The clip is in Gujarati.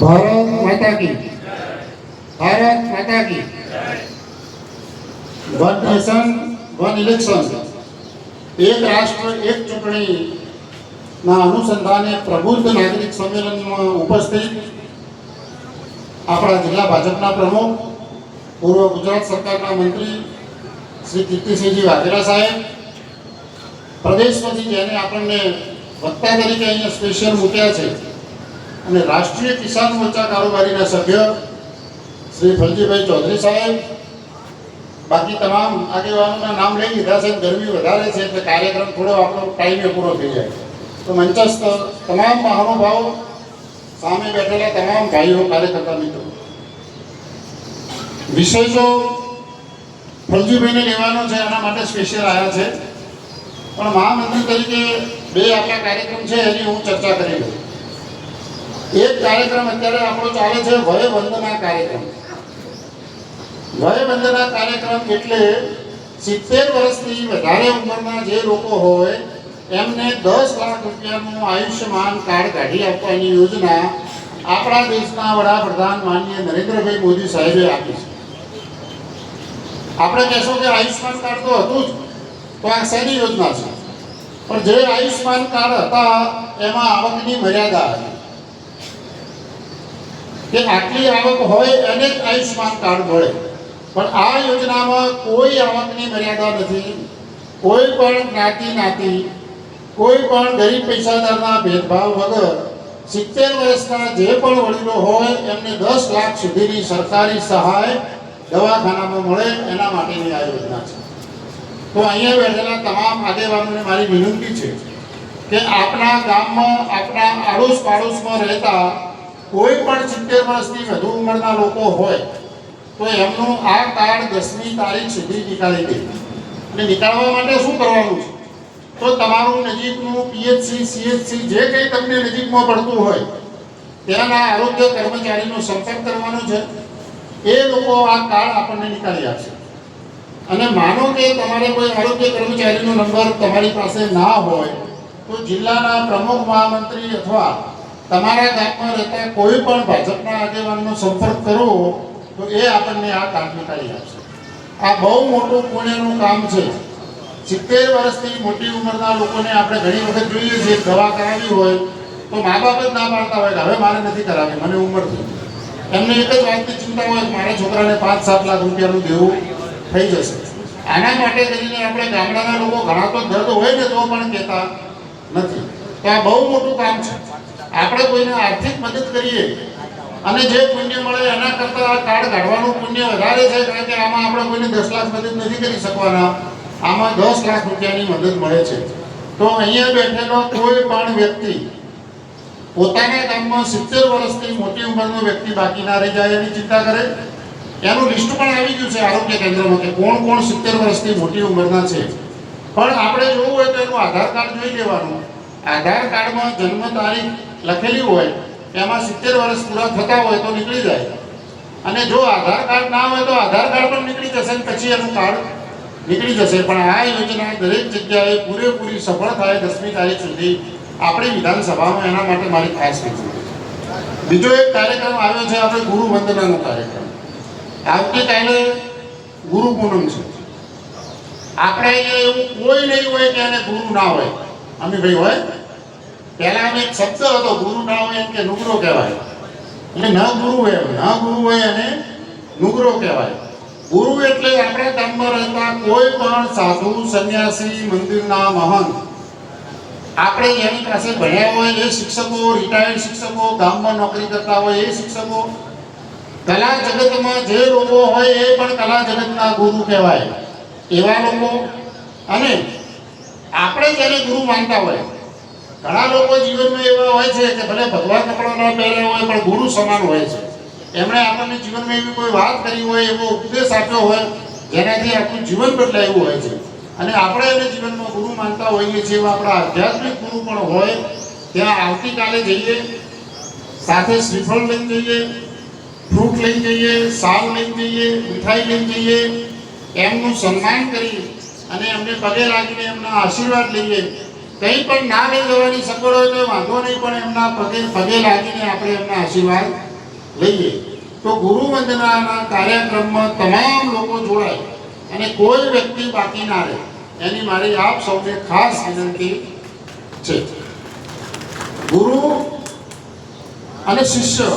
ભારત માતા કી. ભારત માતા કી. One nation, one election. એક રાષ્ટ્ર, એક ચૂંટણી ના અનુસંધાને પ્રબુદ્ધ નાગરિક સંમેલનમાં ઉપસ્થિત આપણા જિલ્લા ભાજપના પ્રમુખ, પૂર્વ ગુજરાત સરકારના મંત્રી શ્રી કીર્તિસિંહજી વાઘેલા સાહેબ. પ્રદેશમાંથી જેને આપણને વક્તા તરીકે અહીંયા સ્પેશિયલ મૂક્યા છે. અને રાષ્ટ્રીય કિસાન મોરચા કારોબારીના સભ્ય શ્રી ફલજીભાઈ ચૌધરી સાહેબ, બાકી તમામ આગેવાનોના નામ લઈ લીધા છે, ગરમી વધારે છે, એટલે કાર્યક્રમ થોડો આપણો ટાઈમે પૂરો થઈ જાય. તો મંચસ્થ તમામ મહાનુભાવો, સામે બેઠેલા તમામ ભાઈઓ, કાર્યકર્તા મિત્રો. વિષય જો ફલજીભાઈને લેવાનો છે, એના માટે સ્પેશિયલ આવ્યા છે. પણ મહામંત્રી તરીકે બે આપણા કાર્યક્રમ છે, એની હું ચર્ચા કરી લઉં. એક કાર્યક્રમ અત્યારે આપણો ચાલે છે વય વંદના કાર્યક્રમ. વય વંદના કાર્યક્રમ એટલે સિત્તેર વર્ષથી વધારે ઉંમરના જે લોકો હોય, એમને દસ લાખ રૂપિયાનું આયુષ્યમાન કાર્ડ કાઢી આપવાની યોજના આપણા દેશના વડાપ્રધાન માનનીય નરેન્દ્રભાઈ મોદી સાહેબે આપી છે. આપણે કહેશો કે આયુષ્યમાન કાર્ડ તો હતું જ, તો આ શેની યોજના છે? પણ જે આયુષ્યમાન કાર્ડ હતા, એમાં આવકની મર્યાદા હતી. કે આટલી આવક હોય એને જ આયુષ્યમાન કાર્ડ મળે. પણ આ યોજનામાં કોઈ આવકની મર્યાદા નથી. કોઈ પણ જ્ઞાતિ નાતિ, કોઈ પણ ગરીબ પૈસાદારના ભેદભાવ વગર સિત્તેર વર્ષના જે પણ વડીલો હોય એમને દસ લાખ સુધીની સરકારી સહાય દવાખાનામાં મળે એના માટેની આ યોજના છે. તો અહીંયા બેઠેલા તમામ આગેવાનોને મારી વિનંતી છે કે આપણા ગામમાં, આપણા આડોશ પાડોશમાં રહેતા કોઈ પણ સિત્તેર વર્ષથી વધુ ઉંમરના લોકો હોય, તો એમનું આ કાર્ડ દસમી તારીખ સુધી નીકાળી દે. અને નીકાળવા માટે શું કરવાનું છે? તો તમારું નજીકનું પીએચસી, સીએચસી જે કંઈ તમને નજીકમાં પડતું હોય, ત્યાંના આરોગ્ય કર્મચારીનો સંપર્ક કરવાનો છે. એ લોકો આ કાર્ડ આપણને નીકાળી આપશે. અને માનો કે તમારે કોઈ આરોગ્ય કર્મચારીનો નંબર તમારી પાસે ના હોય, તો જિલ્લાના પ્રમુખ મહામંત્રી અથવા તમારા ગામમાં રહેતા કોઈ પણ ભાજપના આગેવાનનો સંપર્ક કરો તો એ આપણને આ કામ નીકાળી આપશે. આ બહુ મોટું પુણ્યનું કામ છે. સિત્તેર વર્ષથી મોટી ઉંમરના લોકોને આપણે ઘણી વખત જોઈએ છીએ દવા કરાવી હોય તો મા બાપ જ ના પાડતા હોય કે હવે મારે નથી કરાવી મને ઉંમર થઈ એમને એક જ વાતની ચિંતા હોય મારા છોકરાને પાંચ સાત લાખ રૂપિયાનું દેવું થઈ જશે. આના માટે કરીને આપણે ગામડાના લોકો ઘણા તો દર્દ હોય ને તો પણ કહેતા નથી. તો આ બહુ મોટું કામ છે. આપણે કોઈને આર્થિક મદદ કરીએ અને જે પુણ્ય મળે એના કરતાં આ કાર્ડ કાઢવાનું પુણ્ય વધારે છે કારણ કે આમાં આપણે કોઈને દસ લાખ મદદ નથી કરી શકવાના. આમાં દસ લાખ રૂપિયાની મદદ મળે છે. તો અહીંયા બેઠેલો કોઈ પણ વ્યક્તિ પોતાના ગામમાં સિત્તેર વર્ષથી મોટી ઉંમરનો વ્યક્તિ બાકી ના રહી જાય એની ચિંતા કરે. એનું લિસ્ટ પણ આવી ગયું છે આરોગ્ય કેન્દ્રમાં કે કોણ કોણ સિત્તેર વર્ષથી મોટી ઉંમરના છે. પણ આપણે જોવું હોય તો એનું આધાર કાર્ડ જોઈ લેવાનું. આધાર કાર્ડમાં જન્મ તારીખ લખેલી હોય એમાં સિત્તેર વર્ષ પૂરા થતા હોય તો નીકળી જાય. અને જો આધાર કાર્ડ ના હોય તો આધાર કાર્ડ પણ નીકળી જશે પછી એનું કાર્ડ નીકળી જશે. પણ આ યોજના દરેક જગ્યાએ પૂરેપૂરી સફળ થાય દસમી તારીખ સુધી આપણી વિધાનસભામાં. એના માટે મારી ખાસ વિનંતી. બીજો એક કાર્યક્રમ આવ્યો છે આપણે ગુરુ વંદનાનો કાર્યક્રમ. આવતીકાલે ગુરુ પૂનમ છે. આપણે એવું કોઈ નહીં હોય કે એને ગુરુ ના હોય. અમીભાઈ હોય? પહેલા અમે એક શબ્દ હતો, ગુરુ ના હોય એમ કે નુગરો કહેવાય. એટલે ન ગુરુ હોય ન ગુરુ હોય અને નુગરો કહેવાય. ગુરુ એટલે આપણા ગામમાં રહેતા કોઈ પણ સાધુ, સંન્યાસી, મંદિરના મહંત આપણે એની પાસે ભણ્યા હોય એ શિક્ષકો રિટાયર્ડ શિક્ષકો, ગામમાં નોકરી કરતા હોય એ શિક્ષકો. કલા જગતમાં જે લોકો હોય એ પણ કલા જગતના ગુરુ કહેવાય. એવા લોકો. અને આપણે જેને ગુરુ માનતા હોય, ઘણા લોકો જીવનમાં એવા હોય છે કે ભલે ભગવાન કપડા ન પહેર્યા હોય, પણ ગુરુ સમાન હોય છે. એમણે આપણને જીવનમાં એવી કોઈ વાત કરી હોય, એવો ઉપદેશ આપ્યો હોય, જેનાથી આપણું જીવન બદલાયું હોય છે. અને આપણે એને જીવનમાં ગુરુ માનતા હોઈએ છીએ, એવા આપણા આધ્યાત્મિક ગુરુ પણ હોય, ત્યાં આવતીકાલે જઈએ, સાથે શ્રીફળ લઈને જઈએ, ફ્રૂટ લઈને જઈએ, સાલ લઈને જઈએ, મીઠાઈ લઈને જઈએ, એમનું સન્માન કરી અને એમને પગે લાગીને એમના આશીર્વાદ લઈએ. કંઈ પણ ના લઈ જવાની સગવડ હોય તો વાંધો નહીં, પણ એમના પગે પગે લાગીને આપણે એમના આશીર્વાદ લઈએ. તો ગુરુ વંદનાના કાર્યક્રમમાં તમામ લોકો જોડાય અને કોઈ વ્યક્તિ બાકી ના રહે. એની મારી આપ સૌને ખાસ વિનંતી છે. ગુરુ અને શિષ્ય